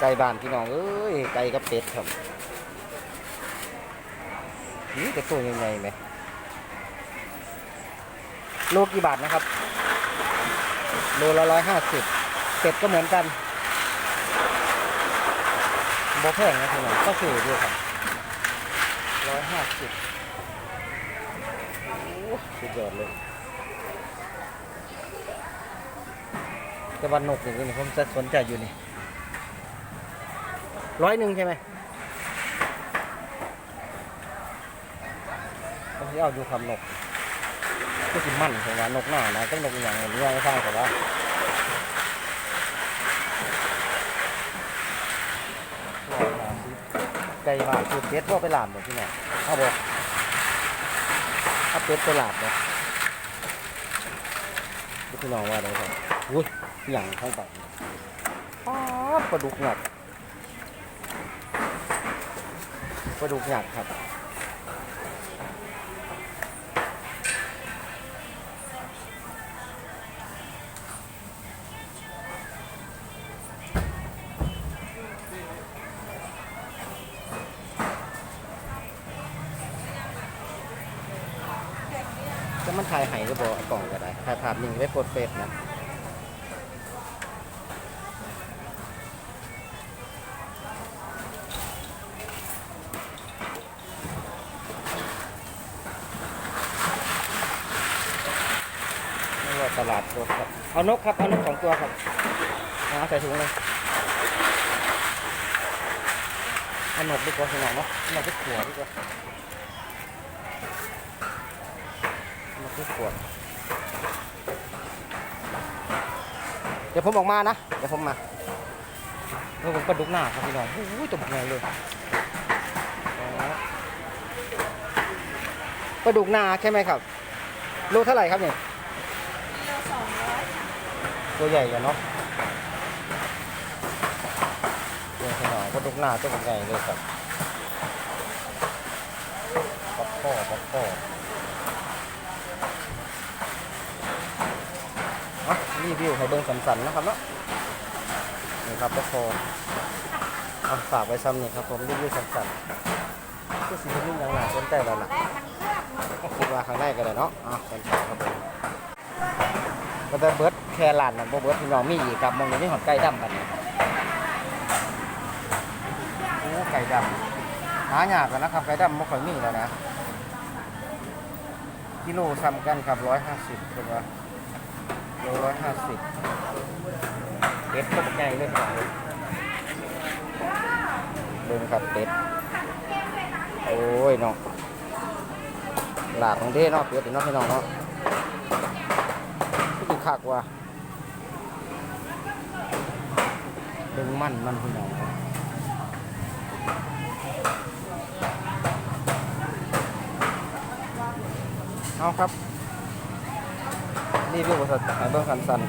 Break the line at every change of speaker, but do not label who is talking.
ไก่บ้านพี่น้องเอ้ยไก่กับเป็ดครับนี่จะตัวยังไงไหมโลกี่บาทนะครับโลละร้อยห้าสิบเป็ดก็เหมือนกันโบแพงนะพี่น้องก็สูอยู่ครับร้อยห้าสิบสุดยอดเลยแต่วันนกอย่างนี้ผมจะสนใจอยู่นี่ ร้อยหนึ่งใช่ไหมผมจะเอาดูคำนกก็สิมั่นของว่านกหน้านะต้องนกอย่างนี้ไม่ฟังแต่ว่าไก่บ้าคือเป็ดว่าไปหลามหมดที่ไหนเอาบอกเอาเป็ดไปหลามเลยพี่น้องว่าอะไรครับอุ้ยอย่างข้างไปป๊าบปลาดุกหยัด ปลาดุกหยัดครับจะมันถ่ายไห้ก็บอกกล่องก็ได้ถ่ายภาพนิ่งไว้โพสเฟซนะ ตลาดรถครับ เอานกครับ เอานกสองตัวครับเอาใส่ถุงเลยเอานกดีกว่าสนองเนาะเอานกไปขัวดีกว่ามาทุกขวด เดี๋ยวผมออกมานะ เดี๋ยวผมมาเออผมกระดุกหน้าครับพี่น้องโอ้ยตัวบักใหญ่เลยอ๋อกระดูกหน้าใช่ไหมครับ โลเท่าไหร่ครับเนี่ย ตัวใหญ่กันเนาะตัวขนาดกระดูกหน้าตัวบักใหญ่เลยครับปักข้อปักข้ออะรีวิวให้เบิ่งสันๆนะครับเนาะนี่ครับก็พอเอาฝากไว้ซ้ำนี่ครับผมรีวิวสันๆก็สีนุ่งอย่างหนาสนใจแล้วล่ะ
แรกมันเครื่อง
คิดว่าข้างในก็ได้เนาะอะสันๆครับผม ก็จะเบิร์ดแครลานนะบ่เบิร์ดพี่น้องมีอีกครับมองอย่างนี้หอดไก่ดำกันโอ้ไก่ดำหายากกันนะครับไก่ดำไม่ค่อยมีแล้วนะกิโลซ้ำกันครับร้อยห้าสิบเป็นว่าโลร้อยห้าสิบเป็ดก็ใหญ่เลยครับเบิ่งครับเป็ดโอ้ยเนาะหลาดของเด้เนาะเป็ดเนาะพี่น้องเนาะ คือคักว่ะเบิ่งมันมันพี่น้องเอาครับรีวิวบริษัทให้เบิ่งสันสัน